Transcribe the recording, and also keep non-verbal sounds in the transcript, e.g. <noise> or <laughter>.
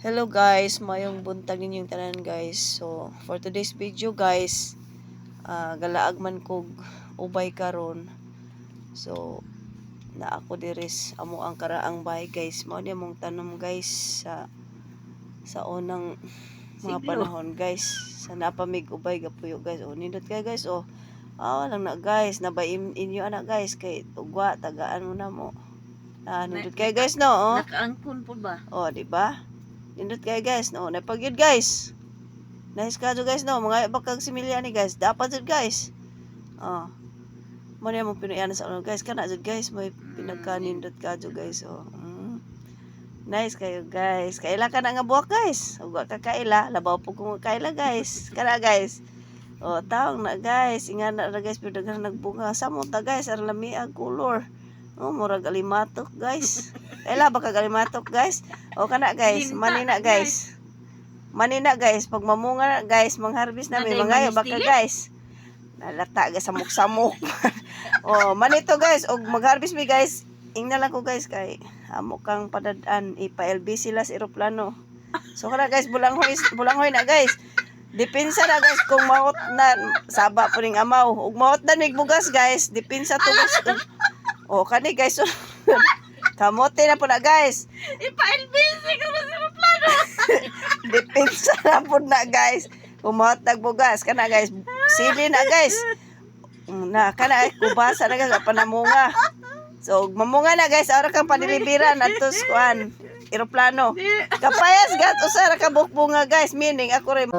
Hello guys, mayong buntag ninyong tanan guys. So, for today's video guys, ah, galaag man kog ubay karon. So, na ako diris amo ang karaang bahay guys. Mao ni mong tanom guys sa sa unang mga Siglo. panahon guys. Sa napamig ubay gapuyo guys. O nindot kay guys oh. Ah, lang na guys, nabaim inyo ana guys kay tugwa tagaan mo na mo. Ah, nindot kay guys no. Oh. Nakaangkon po ba? Oh, di ba? Nindot kayo guys, no. Napagyud guys. Nice ka dyan, guys, no. Mga similya ni guys. Dapat dyan guys. Oh. Mo na mong pinuyan sa ulo guys. Kana dyan guys. May pinagkanindot ka dyan guys. Oh. Mm. Nice kayo guys. Kaila ka na nga buwak guys. Ugwa ka kaila. Labaw po kung kaila guys. Kana guys. Oh, taong na guys. Inga na guys. Pero nagbunga. Samot na guys. Arlami ang color. Oh, murag alimatok guys. Kaila ba alimatok guys? O kana guys, manina guys. Manina guys, pag mamunga guys, mangharbis na may Naday mga baka guys. Nalata ga samok-samok. <laughs> oh, manito guys, og magharbis mi guys. Ingna lang ko guys kay amo kang padadaan ipa-LB sila sa eroplano. So kana guys, bulanghoy bulanghoy na guys. Depensa na guys kung maot na saba po ning amaw. Ug maot na mig bugas guys, depensa to guys. <laughs> Oh, kani guys. <laughs> Kamote na po na guys. Ipa-LBC ka ba sa plano? <laughs> Depensa na po na guys. Kumahot nagbugas ka na guys. Sili na guys. Na kana kubasa na guys panamunga. So mamunga na guys ara kang panilibiran atos kuan eroplano. Kapayas gat usara ka bukbunga guys meaning ako rin